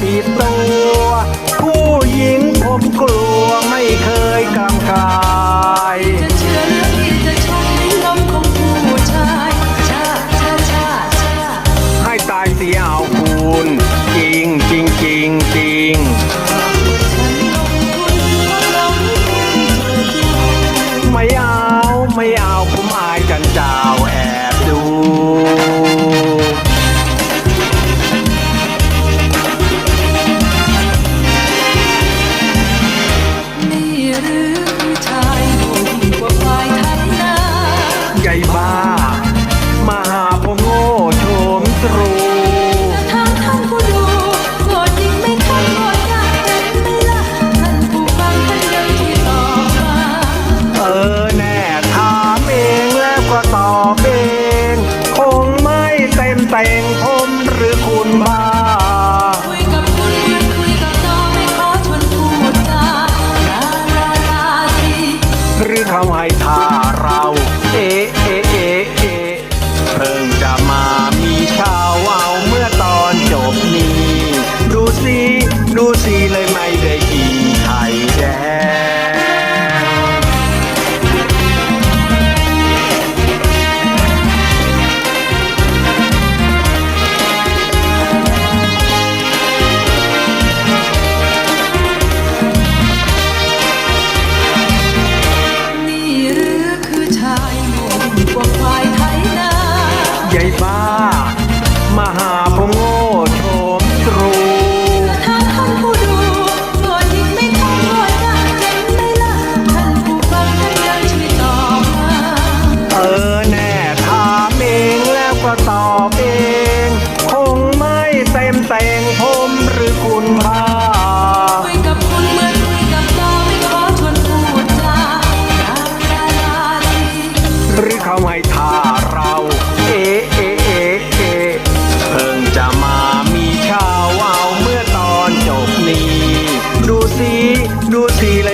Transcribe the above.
ปิดตัว ผู้หญิงผมกลัวไม่เคยกำกายจะเชื่อเรื่องที่จะชนนลมของผู้ชายชาชาชาชาให้ตายเสียอาคุจริงจริงจริงจริง เ que hay más. ดูสีเลย